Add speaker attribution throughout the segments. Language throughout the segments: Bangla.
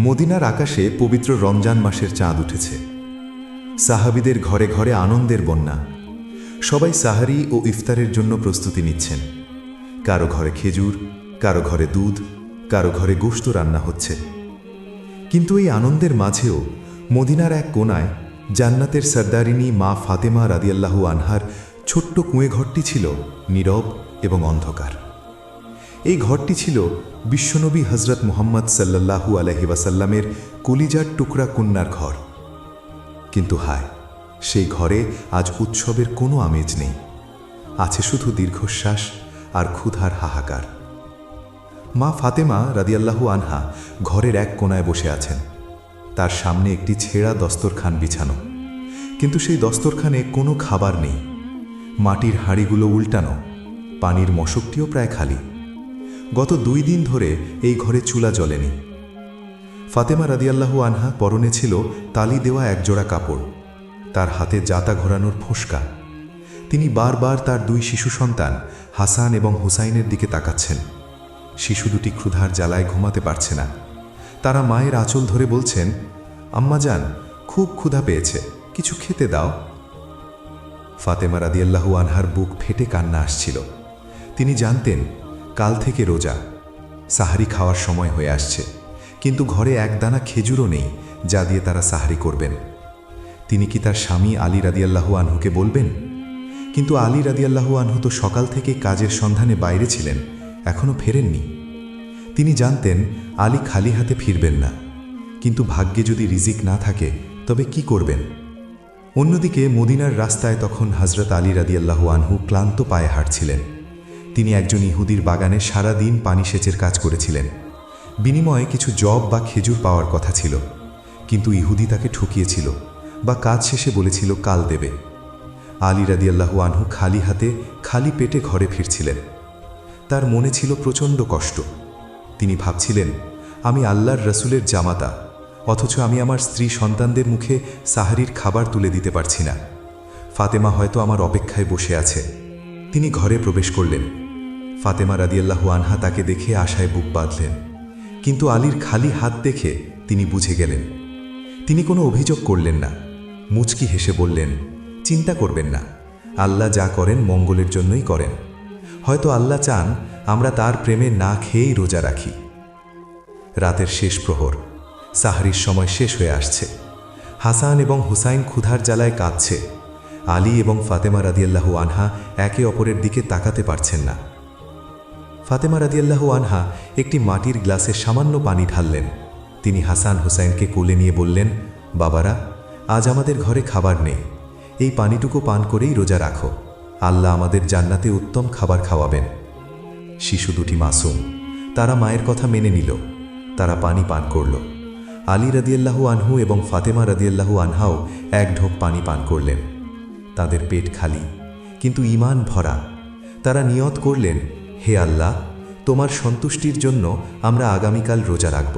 Speaker 1: মদিনার আকাশে পবিত্র রমজান মাসের চাঁদ উঠেছে। সাহাবিদের ঘরে ঘরে আনন্দের বন্যা। সবাই সাহারি ও ইফতারের জন্য প্রস্তুতি নিচ্ছেন। কারও ঘরে খেজুর, কারও ঘরে দুধ, কারও ঘরে গোশত রান্না হচ্ছে। কিন্তু এই আনন্দের মাঝেও মদিনার এক কোনায় জান্নাতের সর্দারিনী মা ফাতেমা রাদিয়াল্লাহু আনহার ছোট্ট কুঁয়ে ঘরটি ছিল নীরব এবং অন্ধকার। এই ঘরটি ছিল বিশ্বনবী হজরত মুহাম্মদ আলহি ওয়াসাল্লামের কলিজার টুকরা কন্যার ঘর। কিন্তু হায়, সেই ঘরে আজ উৎসবের কোনো আমেজ নেই। আছে শুধু দীর্ঘশ্বাস আর ক্ষুধার হাহাকার। মা ফাতেমা রাদিয়াল্লাহু আনহা ঘরের এক কোনায় বসে আছেন। তার সামনে একটি ছেঁড়া দস্তরখান বিছানো। কিন্তু সেই দস্তরখানে কোনো খাবার নেই। মাটির হাঁড়িগুলো উল্টানো, পানির মশকটিও প্রায় খালি। গত দুই দিন ধরে এই ঘরে চুলা জ্বলেনি। ফাতেমা রাদিয়াল্লাহু আনহা পরনে ছিল তালি দেওয়া একজোড়া কাপড়। তার হাতে জাতা ঘোরানোর ফোসকা। তিনি বারবার তার দুই শিশু সন্তান, হাসান এবং হুসাইনের দিকে তাকাচ্ছেন। শিশু দুটি ক্ষুধার জ্বালায় ঘুমাতে পারছে না। তারা মায়ের আঁচল ধরে বলছেন, আম্মা যান, খুব ক্ষুধা পেয়েছে, কিছু খেতে দাও। ফাতেমা রাদিয়াল্লাহু আনহার বুক ফেটে কান্না আসছিল। তিনি জানতেন কাল থেকে রোজা। সাহারি খাওয়ার সময় হয়ে আসছে। কিন্তু ঘরে এক দানা খেজুরও নেই, যা দিয়ে তারা সাহারি করবেন। তিনি কি তার স্বামী আলী রাদিয়াল্লাহু আনহুকে বলবেন? কিন্তু আলী রাদিয়াল্লাহু আনহু তো সকাল থেকে কাজের সন্ধানে বাইরে ছিলেন এখনও ফেরেননি। তিনি জানতেন, আলী খালি হাতে ফিরবেন না। কিন্তু ভাগ্যে যদি রিজিক না থাকে, তবে কি করবেন? অন্যদিকে মদিনার রাস্তায় তখন হজরত আলী রাদিয়াল্লাহু আনহু ক্লান্ত পায়ে হাঁটছিলেন। তিনি একজন ইহুদির বাগানে সারা দিন পানি সেচের কাজ করেছিলেন। বিনিময়ে কিছু জব বা খেজুর পাওয়ার কথা ছিল। কিন্তু ইহুদি তাকে ঠকিয়েছিল বা কাজ শেষে বলেছিল, কাল দেবে। আলী রাদিয়াল্লাহু আনহু খালি হাতে, খালি পেটে ঘরে ফিরছিলেন। তার মনে ছিল প্রচণ্ড কষ্ট। তিনি ভাবছিলেন, আমি আল্লাহর রসুলের জামাতা, অথচ আমি আমার স্ত্রী সন্তানদের মুখে সাহারির খাবার তুলে দিতে পারছি না। ফাতেমা হয়তো আমার অপেক্ষায় বসে আছে। তিনি ঘরে প্রবেশ করলেন। ফাতেমা রাদিয়াল্লাহু আনহা তাকে দেখে আশায় বুক বাঁধলেন। কিন্তু আলীর খালি হাত দেখে তিনি বুঝে গেলেন। তিনি কোনো অভিযোগ করলেন না। মুচকি হেসে বললেন, চিন্তা করবেন না। আল্লাহ যা করেন মঙ্গলের জন্যই করেন। হয়তো আল্লাহ চান আমরা তার প্রেমে না খেয়েই রোজা রাখি। রাতের শেষ প্রহর, সাহারির সময় শেষ হয়ে আসছে। হাসান এবং হুসাইন ক্ষুধার জ্বালায় কাঁদছে। আলী এবং ফাতেমা রাদিয়াল্লাহু আনহা একে অপরের দিকে তাকাতে পারছেন না। ফাতেমা রাদিয়াল্লাহু আনহা একটি মাটির গ্লাসে সামান্য পানি ঢাললেন। তিনি হাসান হুসাইনকে কোলে নিয়ে বললেন, বাবারা, আজ আমাদের ঘরে খাবার নেই। এই পানিটুকু পান করেই রোজা রাখো। আল্লাহ আমাদের জান্নাতে উত্তম খাবার খাওয়াবেন। শিশু দুটি মাসুম, তারা মায়ের কথা মেনে নিল। তারা পানি পান করল। আলী রাদিয়াল্লাহু আনহু এবং ফাতেমা রাদিয়াল্লাহু আনহাও এক ঢোক পানি পান করলেন। তাদের পেট খালি, কিন্তু ইমান ভরা। তারা নিয়ত করলেন হে আল্লাহ, তোমার সন্তুষ্টির জন্য আমরা আগামীকাল রোজা রাখব।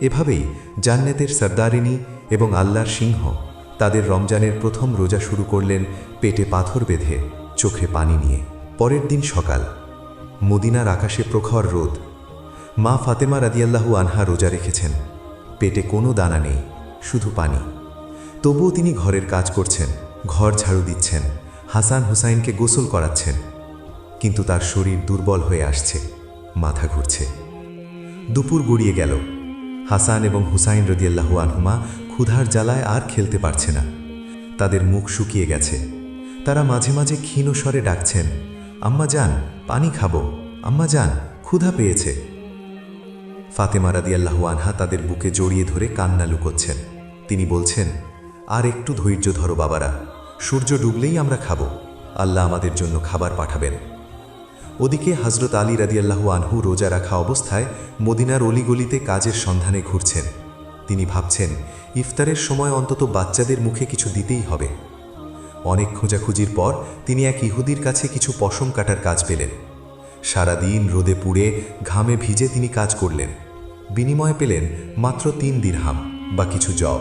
Speaker 1: এভাবেই জান্নাতের সর্দারিনী এবং আল্লাহর সিংহ তাদের রমজানের প্রথম রোজা শুরু করলেন পেটে পাথর বেঁধে, চোখে পানি নিয়ে। পরের দিন সকাল, মদিনার আকাশে প্রখর রোদ। মা ফাতেমা রাদিয়াল্লাহু আনহা রোজা রেখেছেন। পেটে কোনো দানা নেই, শুধু পানি। তবুও তিনি ঘরের কাজ করছেন, ঘর ঝাড়ু দিচ্ছেন, হাসান হুসাইনকে গোসল করাচ্ছেন। কিন্তু তার শরীর দুর্বল হয়ে আসছে, মাথা ঘুরছে। দুপুর গড়িয়ে গেল। হাসান এবং হুসাইন রদিয়াল্লাহু আনহুমা ক্ষুধার জ্বালায় আর খেলতে পারছে না। তাদের মুখ শুকিয়ে গেছে। তারা মাঝে মাঝে ক্ষীণ স্বরে ডাকছেন, আম্মা যান, পানি খাব। আম্মা যান, ক্ষুধা পেয়েছে। ফাতেমা রাদিয়াল্লাহু আনহা তাদের বুকে জড়িয়ে ধরে কান্না লুকোচ্ছেন। তিনি বলছেন, আর একটু ধৈর্য ধরো বাবারা। সূর্য ডুবলেই আমরা খাব। আল্লাহ আমাদের জন্য খাবার পাঠাবেন। ওদিকে হজরত আলী রাদিয়াল্লাহু আনহু রোজা রাখা অবস্থায় মদিনার অলিগলিতে কাজের সন্ধানে ঘুরছেন। তিনি ভাবছেন, ইফতারের সময় অন্তত বাচ্চাদের মুখে কিছু দিতেই হবে। অনেক খোঁজাখুঁজির পর তিনি এক ইহুদির কাছে কিছু পশম কাটার কাজ পেলেন। সারাদিন রোদে পুড়ে ঘামে ভিজে তিনি কাজ করলেন। বিনিময়ে পেলেন মাত্র তিন দিরহাম, বা কিছু জব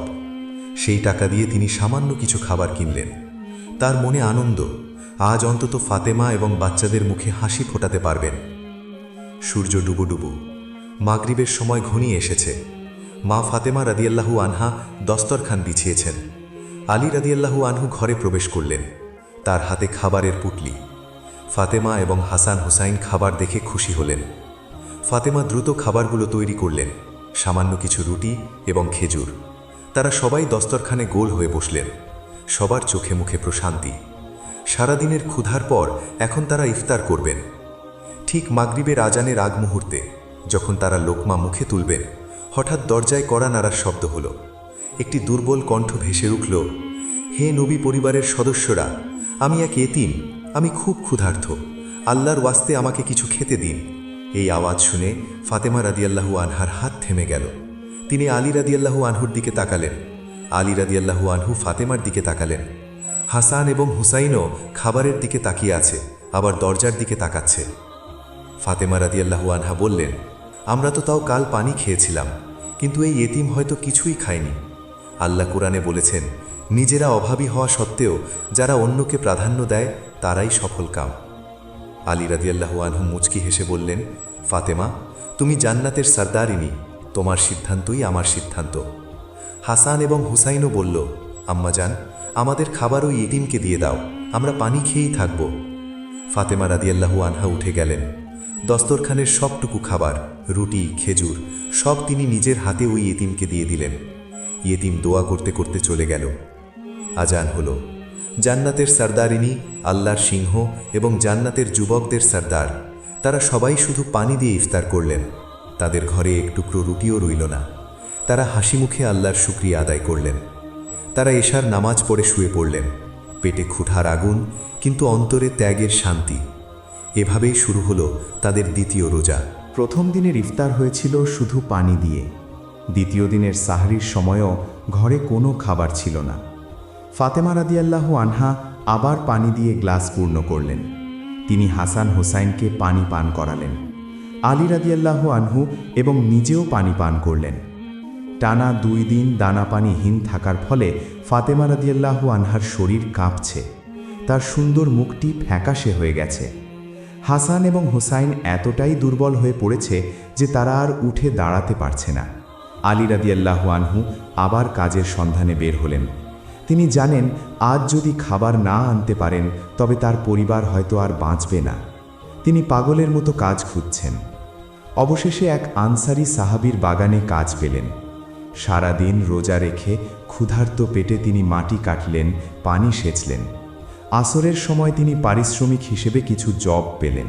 Speaker 1: সেই টাকা দিয়ে তিনি সামান্য কিছু খাবার কিনলেন। তার মনে আনন্দ আজ অন্তত ফাতেমা এবং বাচ্চাদের মুখে হাসি ফোটাতে পারবেন। সূর্য ডুবু ডুবু মাগরিবের সময় ঘনিয়ে এসেছে। মা ফাতেমা রাদিয়াল্লাহু আনহা দস্তরখান বিছিয়েছেন। আলী রাদিয়াল্লাহু আনহু ঘরে প্রবেশ করলেন। তার হাতে খাবারের পুটলি। ফাতেমা এবং হাসান হুসাইন খাবার দেখে খুশি হলেন। ফাতেমা দ্রুত খাবারগুলো তৈরি করলেন। সামান্য কিছু রুটি এবং খেজুর। তারা সবাই দস্তরখানে গোল হয়ে বসলেন। সবার চোখে মুখে প্রশান্তি। সারাদিনের ক্ষুধার পর এখন তারা ইফতার করবেন। ঠিক মাগরিবের আজানের আগ মুহূর্তে, যখন তারা লোকমা মুখে তুলবেন, হঠাৎ দরজায় কড়া নাড়ার শব্দ হলো। একটি দুর্বল কণ্ঠ ভেসে উঠল, হে নবী পরিবারের সদস্যরা, আমি এক এতিম, আমি খুব ক্ষুধার্থ আল্লাহর ওয়াস্তে আমাকে কিছু খেতে দিন। এই আওয়াজ শুনে ফাতেমা রাদিয়াল্লাহু আনহার হাত থেমে গেল। তিনি আলী রাদিয়াল্লাহু আনহুর দিকে তাকালেন। আলী রাদিয়াল্লাহু আনহু ফাতেমার দিকে তাকালেন। হাসান এবং হুসাইনও খাবারের দিকে তাকিয়ে আছে, আবার দরজার দিকে তাকাচ্ছে। ফাতেমা রাদিয়াল্লাহু আনহা বললেন, আমরা তো তাও কাল পানি খেয়েছিলাম, কিন্তু এই এতিম হয়তো কিছুই খায়নি। আল্লাহ কোরআনে বলেছেন, নিজেরা অভাবী হওয়া সত্ত্বেও যারা অন্যকে প্রাধান্য দেয়, তারাই সফল কাম। আলী রাদিয়াল্লাহু আনহু মুচকি হেসে বললেন, ফাতেমা, তুমি জান্নাতের সর্দারিনী, তোমার সিদ্ধান্তই আমার সিদ্ধান্ত। হাসান এবং হুসাইনও বলল আম্মাজান আমাদের খাবার ওই ইতিমকে দিয়ে দাও, আমরা পানি খেয়েই থাকব। ফাতেমা রাদিয়াল্লাহু আনহা উঠে গেলেন। দস্তরখানের সবটুকু খাবার, রুটি, খেজুর, সব তিনি নিজের হাতে ওই ইতিমকে দিয়ে দিলেন। ইয়েতিম দোয়া করতে করতে চলে গেল। আজান হলো। জান্নাতের সর্দারিনী, আল্লাহর সিংহ এবং জান্নাতের যুবকদের সর্দার, তারা সবাই শুধু পানি দিয়ে ইফতার করলেন। তাদের ঘরে এক টুকরো রুটিও রইল না। তারা হাসি মুখে আল্লাহর শুক্রিয়া আদায় করলেন। তারা এশার নামাজ পড়ে শুয়ে পড়লেন। পেটে খুঁঠার আগুন, কিন্তু অন্তরে ত্যাগের শান্তি। এভাবেই শুরু হলো তাদের দ্বিতীয় রোজা।
Speaker 2: প্রথম দিনের ইফতার হয়েছিল শুধু পানি দিয়ে। দ্বিতীয় দিনের সাহারির সময়ও ঘরে কোনো খাবার ছিল না। ফাতেমা রাদিয়াল্লাহ আনহা আবার পানি দিয়ে গ্লাস পূর্ণ করলেন। তিনি হাসান হোসাইনকে পানি পান করালেন। আলী রাদিয়াল্লাহ আনহু এবং নিজেও পানি পান করলেন। টানা দুই দিন দানা পানিহীন থাকার ফলে ফাতেমা রাদিয়াল্লাহ আনহার শরীর কাঁপছে। তার সুন্দর মুখটি ফ্যাকাশে হয়ে গেছে। হাসান এবং হোসাইন এতটাই দুর্বল হয়ে পড়েছে যে তারা আর উঠে দাঁড়াতে পারছে না। আলী রাদিয়াল্লাহু আনহু আবার কাজের সন্ধানে বের হলেন। তিনি জানেন, আজ যদি খাবার না আনতে পারেন, তবে তার পরিবার হয়তো আর বাঁচবে না। তিনি পাগলের মতো কাজ খুঁজছেন। অবশেষে এক আনসারি সাহাবির বাগানে কাজ পেলেন। সারাদিন রোজা রেখে ক্ষুধার্ত পেটে তিনি মাটি কাটলেন, পানি সেচলেন। আসরের সময় তিনি পারিশ্রমিক হিসেবে কিছু জব পেলেন।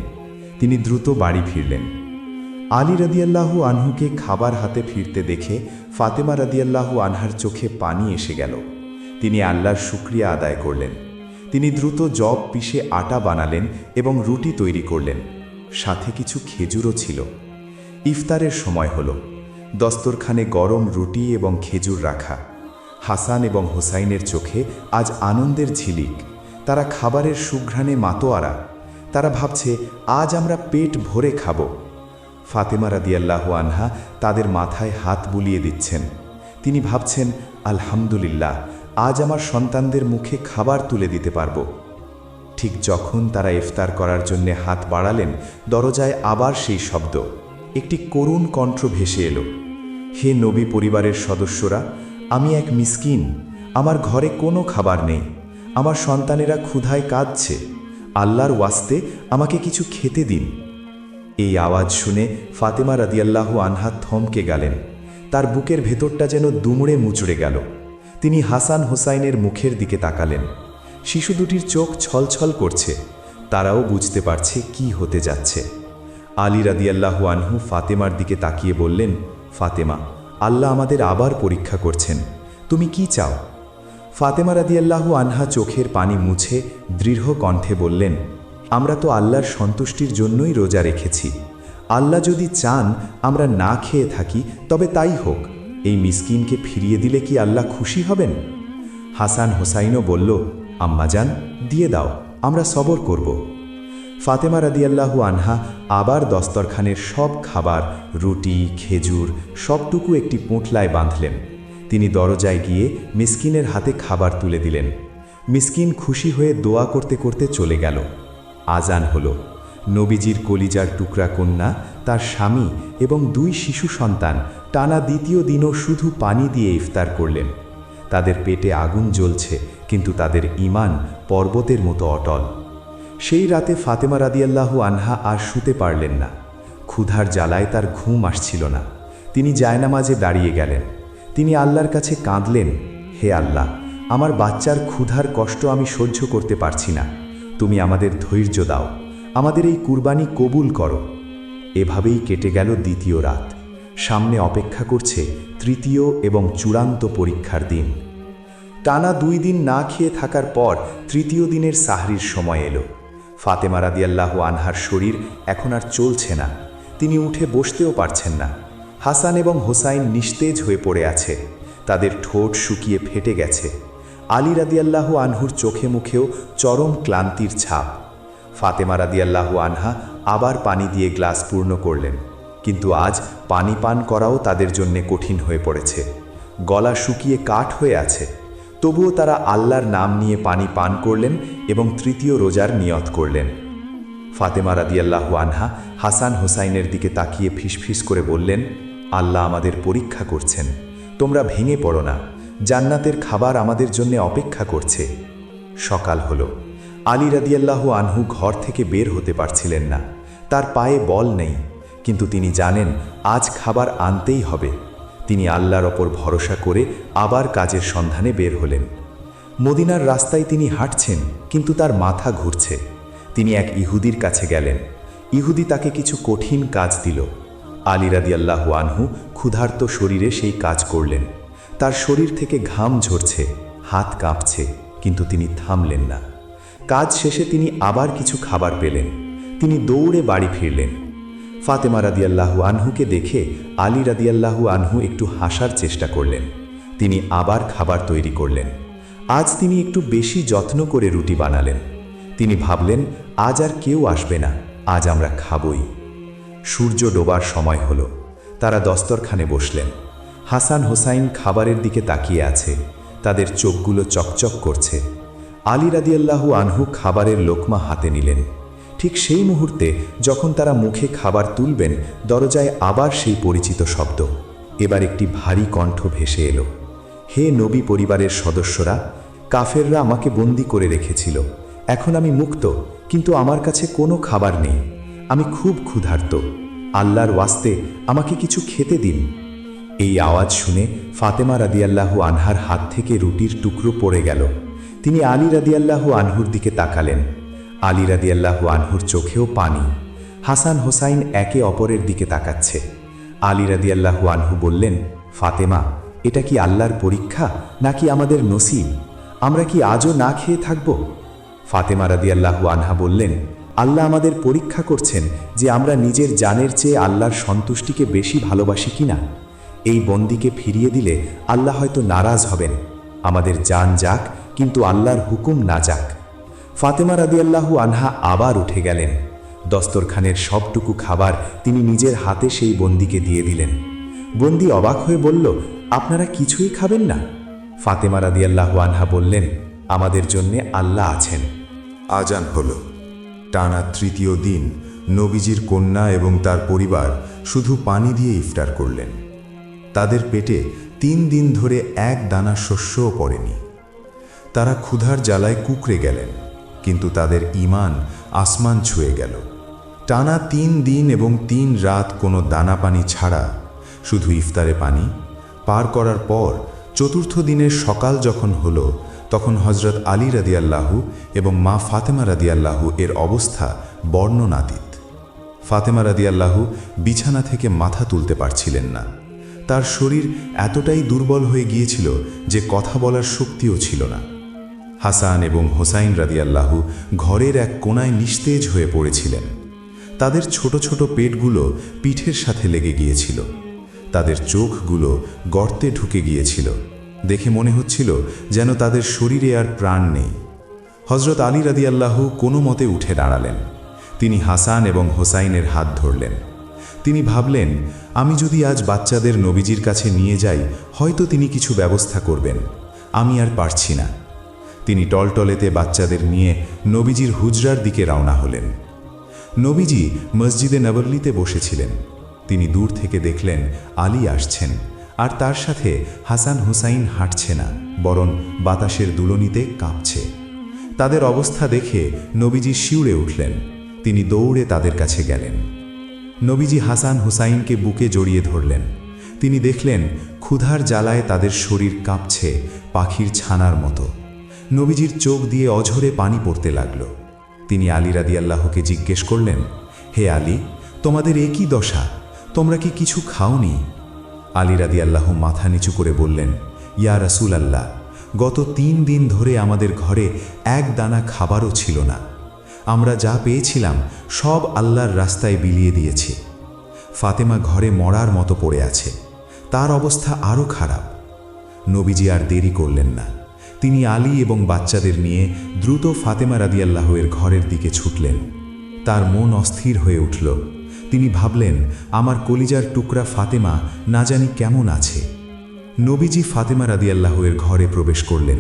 Speaker 2: তিনি দ্রুত বাড়ি ফিরলেন। আলী রাদিয়াল্লাহু আনহুকে খাবার হাতে ফিরতে দেখে ফাতেমা রাদিয়াল্লাহু আনহার চোখে পানি এসে গেল। তিনি আল্লাহর শুক্রিয়া আদায় করলেন। তিনি দ্রুত জব পিষে আটা বানালেন এবং রুটি তৈরি করলেন। সাথে কিছু খেজুরও ছিল। ইফতারের সময় হলো। দস্তরখানে গরম রুটি এবং খেজুর রাখা। হাসান এবং হোসাইনের চোখে আজ আনন্দের ঝিলিক। তারা খাবারের সুঘ্রাণে মাতোয়ারা। তারা ভাবছে, আজ আমরা পেট ভরে খাব। ফাতেমা রাদিয়াল্লাহু আনহা তাদের মাথায় হাত বুলিয়ে দিচ্ছেন। তিনি ভাবছেন, আলহামদুলিল্লাহ, আজ আমার সন্তানদের মুখে খাবার তুলে দিতে পারব। ঠিক যখন তারা ইফতার করার জন্য হাত বাড়ালেন, দরজায় আবার সেই শব্দ। একটি করুণ কণ্ঠ ভেসে এলো। হে নবী পরিবারের সদস্যরা, আমি এক মিসকিন, আমার ঘরে কোনো খাবার নেই, আমার সন্তানেরা ক্ষুধায় কাঁদছে, আল্লাহর ওয়াস্তে আমাকে কিছু খেতে দিন। এই আওয়াজ শুনে ফাতেমা রাদিয়াল্লাহু আনহা থমকে গেলেন, তার বুকের ভেতরটা যেন দুমড়ে মুচড়ে গেল। তিনি হাসান হোসাইনের মুখের দিকে তাকালেন, শিশু দুটির চোখ ছলছল করছে, তারাও বুঝতে পারছে কি হতে যাচ্ছে। আলী রাদিয়াল্লাহু আনহু ফাতেমার দিকে তাকিয়ে বললেন ফাতেমা, আল্লাহ আমাদের আবার পরীক্ষা করছেন। তুমি কি চাও? ফাতেমা রাদিয়াল্লাহু আনহা চোখের পানি মুছে দৃঢ় কণ্ঠে বললেন, আমরা তো আল্লাহর সন্তুষ্টির জন্যই রোজা রেখেছি। আল্লাহ যদি চান আমরা না খেয়ে থাকি, তবে তাই হোক, এই মিসকিনকে ফিরিয়ে দিলে কি আল্লাহ খুশি হবেন? হাসান হোসাইনও বলল আম্মাজান দিয়ে দাও, আমরা সবর করব। ফাতেমা রাদিয়াল্লাহু আনহা আবার দস্তরখানের সব খাবার, রুটি, খেজুর, সবটুকু একটি পোঁটলায় বাঁধলেন। তিনি দরজায় গিয়ে মিসকিনের হাতে খাবার তুলে দিলেন। মিসকিন খুশি হয়ে দোয়া করতে করতে চলে গেল। আজান হল। নবীজির কলিজার টুকরা কন্যা, তার স্বামী এবং দুই শিশু সন্তান টানা দ্বিতীয় দিনও শুধু পানি দিয়ে ইফতার করলেন। তাদের পেটে আগুন জ্বলছে, কিন্তু তাদের ইমান পর্বতের মতো অটল। সেই রাতে ফাতেমা রাদিয়াল্লাহু আনহা আর শুতে পারলেন না। ক্ষুধার জ্বালায় তার ঘুম আসছিল না। তিনি জায়নামাজে দাঁড়িয়ে গেলেন। তিনি আল্লাহর কাছে কাঁদলেন, হে আল্লাহ, আমার বাচ্চার ক্ষুধার কষ্ট আমি সহ্য করতে পারছি না। তুমি আমাদের ধৈর্য দাও। আমাদের এই কুরবানি কবুল করো। এভাবেই কেটে গেল দ্বিতীয় রাত। সামনে অপেক্ষা করছে তৃতীয় এবং চূড়ান্ত পরীক্ষার দিন। টানা দুই দিন না খেয়ে থাকার পর তৃতীয় দিনের সাহরির সময় এলো। ফাতেমা রাদিয়াল্লাহু আনহার শরীর এখন আর চলছে না। তিনি উঠে বসতেও পারছেন না। হাসান এবং হোসাইন নিস্তেজ হয়ে পড়ে আছে। তাদের ঠোঁট শুকিয়ে ফেটে গেছে। আলী রাদিয়াল্লাহু আনহুর চোখে মুখেও চরম ক্লান্তির ছাপ। ফাতেমা রাদিয়াল্লাহু আনহা আবার পানি দিয়ে গ্লাস পূর্ণ করলেন। কিন্তু আজ পানি পান করাও তাদের জন্যে কঠিন হয়ে পড়েছে। গলা শুকিয়ে কাঠ হয়ে আছে। তবুও তারা আল্লাহর নাম নিয়ে পানি পান করলেন এবং তৃতীয় রোজার নিয়ত করলেন। ফাতেমা রাদিয়াল্লাহু আনহা হাসান হোসাইনের দিকে তাকিয়ে ফিসফিস করে বললেন, আল্লাহ আমাদের পরীক্ষা করছেন। তোমরা ভেঙে পড়ো না। জান্নাতের খাবার আমাদের জন্য অপেক্ষা করছে। সকাল হল। আলী রাদিয়াল্লাহু আনহু ঘর থেকে বের হতে পারছিলেন না। তার পায়ে বল নেই, কিন্তু তিনি জানেন, আজ খাবার আনতেই হবে। তিনি আল্লাহর ওপর ভরসা করে আবার কাজের সন্ধানে বের হলেন। মদিনার রাস্তায় তিনি হাঁটছেন, কিন্তু তার মাথা ঘুরছে। তিনি এক ইহুদির কাছে গেলেন। ইহুদি তাকে কিছু কঠিন কাজ দিল। আলী রাদিয়াল্লাহু আনহু ক্ষুধার্ত শরীরে সেই কাজ করলেন। তার শরীর থেকে ঘাম ঝরছে, হাত কাঁপছে, কিন্তু তিনি থামলেন না। কাজ শেষে তিনি আবার কিছু খাবার পেলেন। তিনি দৌড়ে বাড়ি ফিরলেন। ফাতেমা রাদিয়াল্লাহু আনহুকে দেখে আলী রাদিয়াল্লাহু আনহু একটু হাসার চেষ্টা করলেন। তিনি আবার খাবার তৈরি করলেন। আজ তিনি একটু বেশি যত্ন করে রুটি বানালেন। তিনি ভাবলেন, আজ আর কেউ আসবে না, আজ আমরা খাবই। সূর্য ডোবার সময় হলো। তারা দস্তরখানে বসলেন। হাসান হোসাইন খাবারের দিকে তাকিয়ে আছে। তাদের চোখগুলো চকচক করছে। আলী রাদিয়াল্লাহু আনহু খাবারের লোকমা হাতে নিলেন। ঠিক সেই মুহূর্তে যখন তারা মুখে খাবার তুলবেন, দরজায় আবার সেই পরিচিত শব্দ। এবার একটি ভারী কণ্ঠ ভেসে এলো। হে নবী পরিবারের সদস্যরা, কাফেররা আমাকে বন্দি করে রেখেছিল। এখন আমি মুক্ত, কিন্তু আমার কাছে কোনো খাবার নেই। আমি খুব ক্ষুধার্ত। আল্লাহর ওয়াস্তে আমাকে কিছু খেতে দিন। এই আওয়াজ শুনে ফাতেমা রাদিয়াল্লাহু আনহার হাত থেকে রুটির টুকরো পড়ে গেল। তিনি আলী রাদিয়াল্লাহু আনহুর দিকে তাকালেন। আলী রাদিয়াল্লাহু আনহুর চোখেও পানি। হাসান হোসাইন একে অপরের দিকে তাকাচ্ছে। আলী রাদিয়াল্লাহু আনহু বললেন, ফাতেমা, এটা কি আল্লাহর পরীক্ষা নাকি আমাদের নসিব? আমরা কি আজও না খেয়ে থাকব? ফাতেমা রাদিয়াল্লাহু আনহা বললেন, আল্লাহ আমাদের পরীক্ষা করছেন যে আমরা নিজের জানের চেয়ে আল্লাহর সন্তুষ্টিকে বেশি ভালোবাসি কিনা এই বন্দিকে ফিরিয়ে দিলে আল্লাহ হয়তো নারাজ হবেন। আমাদের জান যাক, কিন্তু আল্লাহর হুকুম না যাক। ফাতেমা রাদিয়াল্লাহু আনহা আবার উঠে গেলেন। দস্তরখানের সবটুকু খাবার তিনি নিজের হাতে সেই বন্দিকে দিয়ে দিলেন। বন্দি অবাক হয়ে বলল, আপনারা কিছুই খাবেন না? ফাতেমা রাদিয়াল্লাহু আনহা বললেন, আমাদের জন্যে আল্লাহ আছেন।
Speaker 1: আজান হল। টানা তৃতীয় দিন নবীজির কন্যা এবং তার পরিবার শুধু পানি দিয়ে ইফতার করলেন। তাদের পেটে তিন দিন ধরে এক দানা শস্যও পড়েনি। তারা ক্ষুধার জ্বালায় কুকড়ে গেলেন। কিন্তু তাদের ইমান আসমান ছুঁয়ে গেল। টানা তিন দিন এবং তিন রাত কোনো দানা পানি ছাড়া, শুধু ইফতারে পানি পার করার পর চতুর্থ দিনের সকাল যখন হলো, তখন হজরত আলী রাদিয়াল্লাহু এবং মা ফাতেমা রাদিয়াল্লাহু এর অবস্থা বর্ণনাতীত। ফাতেমা রাদিয়াল্লাহু বিছানা থেকে মাথা তুলতে পারছিলেন না। তার শরীর এতটাই দুর্বল হয়ে গিয়েছিল যে কথা বলার শক্তিও ছিল না। হাসান এবং হোসাইন রাদিয়াল্লাহু ঘরের এক কোনায় নিস্তেজ হয়ে পড়েছিলেন। তাদের ছোট ছোট পেটগুলো পিঠের সাথে লেগে গিয়েছিল। তাদের চোখগুলো গর্তে ঢুকে গিয়েছিল। দেখে মনে হচ্ছিল যেন তাদের শরীরে আর প্রাণ নেই। হজরত আলী রাদিয়াল্লাহু কোনো মতে উঠে দাঁড়ালেন। তিনি হাসান এবং হোসাইনের হাত ধরলেন। তিনি ভাবলেন, আমি যদি আজ বাচ্চাদের নবীজির কাছে নিয়ে যাই, হয়তো তিনি কিছু ব্যবস্থা করবেন। আমি আর পারছি না। তিনি টলটলেতে বাচ্চাদের নিয়ে নবীজির হুজরার দিকে রওনা হলেন। নবীজি মসজিদে নবল্লিতে বসেছিলেন।
Speaker 2: তিনি দূর থেকে দেখলেন আলী আসছেন, আর তার সাথে হাসান হুসাইন হাঁটছে না, বরং বাতাসের দুলনিতে কাঁপছে। তাদের অবস্থা দেখে নবীজি শিউরে উঠলেন। তিনি দৌড়ে তাদের কাছে গেলেন। নবীজি হাসান হুসাইনকে বুকে জড়িয়ে ধরলেন। তিনি দেখলেন ক্ষুধার জ্বালায় তাদের শরীর কাঁপছে পাখির ছানার মতো। নবীজির চোখ দিয়ে অঝরে পানি পড়তে লাগল। তিনি আলী রাদিয়াল্লাহকে জিজ্ঞেস করলেন, হে আলী, তোমাদের একই দশা? তোমরা কি কিছু খাওনি? আলী রাদিয়াল্লাহ মাথা নিচু করে বললেন, ইয়া রাসূল আল্লাহ গত তিন দিন ধরে আমাদের ঘরে এক দানা খাবারও ছিল না। আমরা যা পেয়েছিলাম সব আল্লাহর রাস্তায় বিলিয়ে দিয়েছি। ফাতেমা ঘরে মরার মতো পড়ে আছে। তার অবস্থা আরও খারাপ। নবীজি আর দেরি করলেন না। তিনি আলী এবং বাচ্চাদের নিয়ে দ্রুত ফাতেমা রাদিয়াল্লাহের ঘরের দিকে ছুটলেন। তার মন অস্থির হয়ে উঠল। তিনি ভাবলেন, আমার কলিজার টুকরা ফাতেমা না জানি কেমন আছে। নবীজি ফাতেমা রাদিয়াল্লাহের ঘরে প্রবেশ করলেন।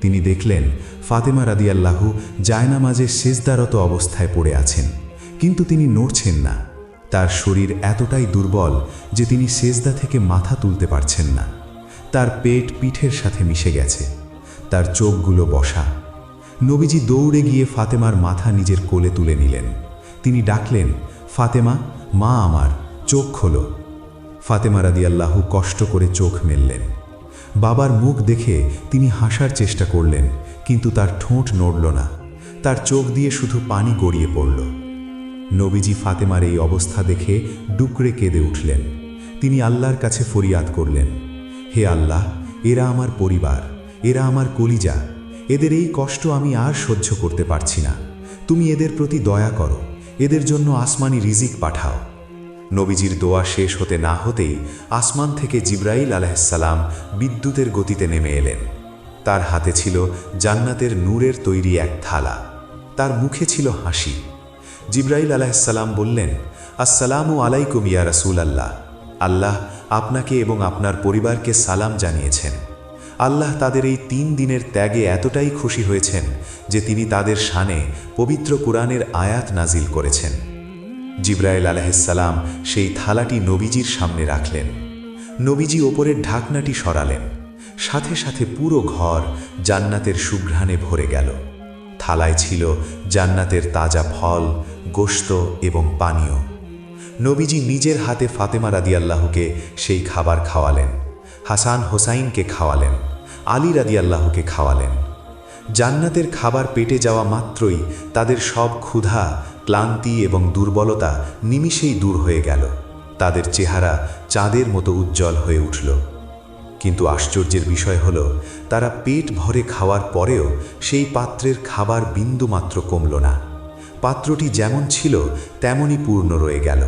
Speaker 2: তিনি দেখলেন, ফাতেমা রাদিয়াল্লাহু জায়নামাজে সেজদারত অবস্থায় পড়ে আছেন। কিন্তু তিনি নড়ছেন না। তার শরীর এতটাই দুর্বল যে তিনি সেজদা থেকে মাথা তুলতে পারছেন না। তার পেট পিঠের সাথে মিশে গেছে। তার চোখগুলো বসা। নবীজি দৌড়ে গিয়ে ফাতেমার মাথা নিজের কোলে তুলে নিলেন। তিনি ডাকলেন, ফাতেমা, মা আমার, চোখ খোলো। ফাতেমা রাদিয়াল্লাহু কষ্ট করে চোখ মেললেন। বাবার মুখ দেখে তিনি হাসার চেষ্টা করলেন, কিন্তু তার ঠোঁট নড়ল না। তার চোখ দিয়ে শুধু পানি গড়িয়ে পড়ল। নবীজি ফাতেমার এই অবস্থা দেখে ডুকরে কেঁদে উঠলেন। তিনি আল্লাহর কাছে ফরিয়াদ করলেন, হে আল্লাহ, এরা আমার পরিবার। এরা আমার কলিজা। এদের এই কষ্ট আমি আর সহ্য করতে পারছি না। তুমি এদের প্রতি দয়া করো। এদের জন্য আসমানি রিজিক পাঠাও। নবীজির দোয়া শেষ হতে না হতেই আসমান থেকে জিব্রাইল আলাহিসাল্লাম বিদ্যুতের গতিতে নেমে এলেন। তার হাতে ছিল জান্নাতের নূরের তৈরি এক থালা। তার মুখে ছিল হাসি। জিব্রাইল আলাহিসাল্লাম বললেন, আসসালামু আলাইকুম ইয়া রাসূল আল্লাহ আল্লাহ আপনাকে এবং আপনার পরিবারকে সালাম জানিয়েছেন। আল্লাহ তাদের এই তিন দিনের ত্যাগে এতটাই খুশি হয়েছেন যে তিনি তাদের শানে পবিত্র কোরআনের আয়াত নাজিল করেছেন। জিব্রাইল আলাহিসাল্লাম সেই থালাটি নবীজির সামনে রাখলেন। নবীজি ওপরের ঢাকনাটি সরালেন। সাথে সাথে পুরো ঘর জান্নাতের সুঘ্রাণে ভরে গেল। থালায় ছিল জান্নাতের তাজা ফল, গোশত এবং পানীয়। নবীজি নিজের হাতে ফাতেমা রাদিয়াল্লাহুকে সেই খাবার খাওয়ালেন। হাসান হোসাইনকে খাওয়ালেন, আলী রাদিয়াল্লাহুকে খাওয়ালেন। জান্নাতের খাবার পেটে যাওয়া মাত্রই তাদের সব ক্ষুধা, ক্লান্তি এবং দুর্বলতা নিমিষেই দূর হয়ে গেল। তাদের চেহারা চাঁদের মতো উজ্জ্বল হয়ে উঠল। কিন্তু আশ্চর্যের বিষয় হল, তারা পেট ভরে খাওয়ার পরেও সেই পাত্রের খাবার বিন্দুমাত্র কমল না। পাত্রটি যেমন ছিল, তেমনই পূর্ণ রয়ে গেল।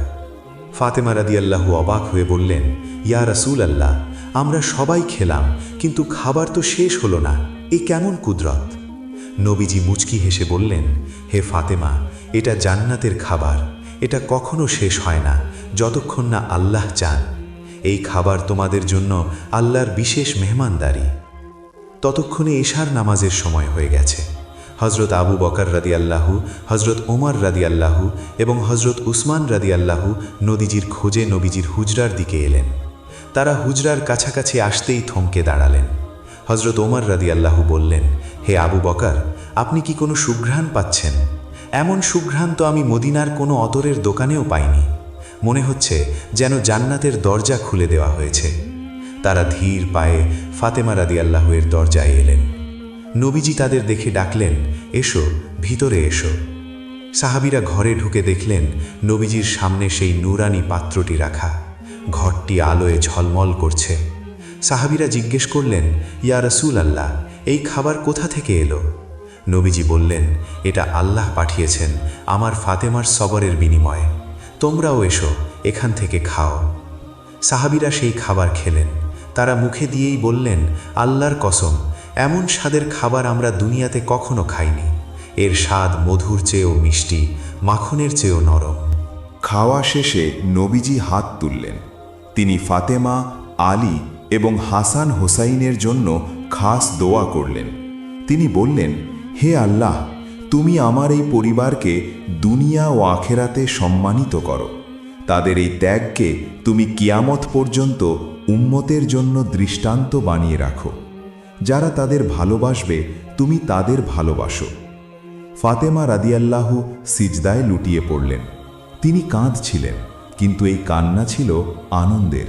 Speaker 2: ফাতেমা রাদিয়াল্লাহু অবাক হয়ে বললেন, ইয়া রাসূল আল্লাহ আমরা সবাই খেলাম, কিন্তু খাবার তো শেষ হলো না। এ কেমন কুদরত? নবীজি মুচকি হেসে বললেন, হে ফাতেমা, এটা জান্নাতের খাবার। এটা কখনো শেষ হয় না, যতক্ষণ না আল্লাহ চান। এই খাবার তোমাদের জন্য আল্লাহর বিশেষ মেহমানদারি। ততক্ষণে এশার নামাজের সময় হয়ে গেছে। হজরত আবু বকর রাদি আল্লাহু হজরত ওমর রাদি আল্লাহু এবং হজরত উসমান রাদি আল্লাহু নদীজির খোঁজে নবীজির হুজরার দিকে এলেন। তারা হুজরার কাছাকাছি আসতেই থমকে দাঁড়ালেন। হজরত ওমর রাদি আল্লাহু বললেন, হে আবু বকার, আপনি কি কোনো সুঘ্রাণ পাচ্ছেন? এমন সুঘ্রাণ তো আমি মদিনার কোনো অতরের দোকানেও পাইনি। মনে হচ্ছে যেন জান্নাতের দরজা খুলে দেওয়া হয়েছে। তারা ধীর পায়ে ফাতেমা রাদি আল্লাহের দরজায় এলেন। নবীজি তাদের দেখে ডাকলেন, এসো, ভিতরে এসো। সাহাবিরা ঘরে ঢুকে দেখলেন নবীজির সামনে সেই নুরানি পাত্রটি রাখা। ঘরটি আলোয় ঝলমল করছে। সাহাবিরা জিজ্ঞেস করলেন, ইয়া রসুল আল্লাহ এই খাবার কোথা থেকে এলো? নবীজি বললেন, এটা আল্লাহ পাঠিয়েছেন আমার ফাতেমার সবরের বিনিময়ে। তোমরাও এসো, এখান থেকে খাও। সাহাবিরা সেই খাবার খেলেন। তারা মুখে দিয়েই বললেন, আল্লাহর কসম, এমন স্বাদের খাবার আমরা দুনিয়াতে কখনো খাইনি। এর স্বাদ মধুর চেয়েও মিষ্টি, মাখনের চেয়েও নরম।
Speaker 3: খাওয়া শেষে নবীজি হাত তুললেন। তিনি ফাতেমা, আলী এবং হাসান হোসাইনের জন্য খাস দোয়া করলেন। তিনি বললেন, হে আল্লাহ, তুমি আমার এই পরিবারকে দুনিয়া ও আখেরাতে সম্মানিত করো। তাদের এই ত্যাগকে তুমি কিয়ামত পর্যন্ত উম্মতের জন্য দৃষ্টান্ত বানিয়ে রাখো। যারা তাদের ভালোবাসবে, তুমি তাদের ভালোবাসো। ফাতেমা রাদিয়াল্লাহু সিজদায় লুটিয়ে পড়লেন। তিনি কাঁদছিলেন। কিন্তু এই কান্না ছিল আনন্দের।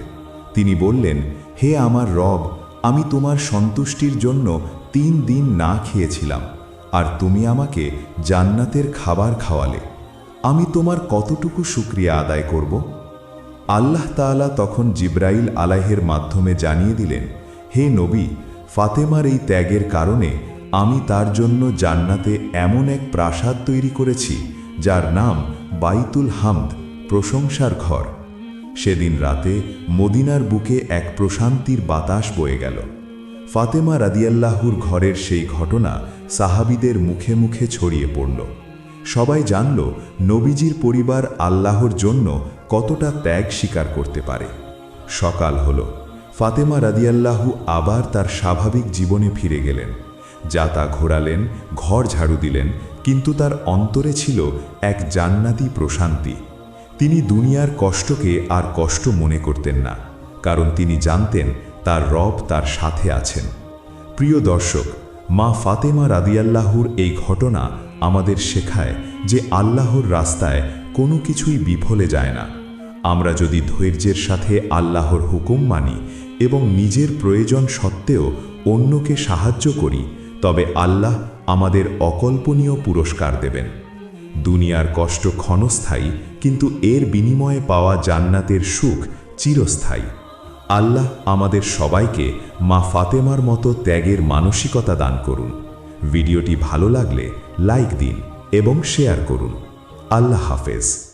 Speaker 3: তিনি বললেন, হে আমার রব, আমি তোমার সন্তুষ্টির জন্য তিন দিন না খেয়েছিলাম, আর তুমি আমাকে জান্নাতের খাবার খাওয়ালে। আমি তোমার কতটুকু শুক্রিয়া আদায় করব? আল্লাহ তাআলা তখন জিব্রাইল আলাহের মাধ্যমে জানিয়ে দিলেন, হে নবী, ফাতেমার এই ত্যাগের কারণে আমি তার জন্য জান্নাতে এমন এক প্রাসাদ তৈরি করেছি, যার নাম বাইতুল হামদ। প্রশংসার ঘর। সেদিন রাতে মদিনার বুকে এক প্রশান্তির বাতাস বয়ে গেল। ফাতেমা রাদিয়াল্লাহুর ঘরের সেই ঘটনা সাহাবিদের মুখে মুখে ছড়িয়ে পড়ল। সবাই জানল, নবীজির পরিবার আল্লাহর জন্য কতটা ত্যাগ স্বীকার করতে পারে। সকাল হল। ফাতেমা রাদিয়াল্লাহু আবার তার স্বাভাবিক জীবনে ফিরে গেলেন। যা তা ঘোরালেন, ঘর ঝাড়ু দিলেন, কিন্তু তার অন্তরে ছিল এক জান্নাতি প্রশান্তি। তিনি দুনিয়ার কষ্টকে আর কষ্ট মনে করতেন না, কারণ তিনি জানতেন তার রব তার সাথে আছেন। প্রিয় দর্শক, মা ফাতেমা রাদিয়াল্লাহুর এই ঘটনা আমাদের শেখায় যে আল্লাহর রাস্তায় কোনো কিছুই বিফলে যায় না। আমরা যদি ধৈর্যের সাথে আল্লাহর হুকুম মানি এবং নিজের প্রয়োজন সত্ত্বেও অন্যকে সাহায্য করি, তবে আল্লাহ আমাদের অকল্পনীয় পুরস্কার দেবেন। দুনিয়ার কষ্ট ক্ষণস্থায়ী, কিন্তু এর বিনিময়ে পাওয়া জান্নাতের সুখ চিরস্থায়ী। আল্লাহ আমাদের সবাইকে মা ফাতেমার মতো ত্যাগের মানসিকতা দান করুন। ভিডিওটি ভালো লাগলে লাইক দিন এবং শেয়ার করুন। আল্লাহ হাফেজ।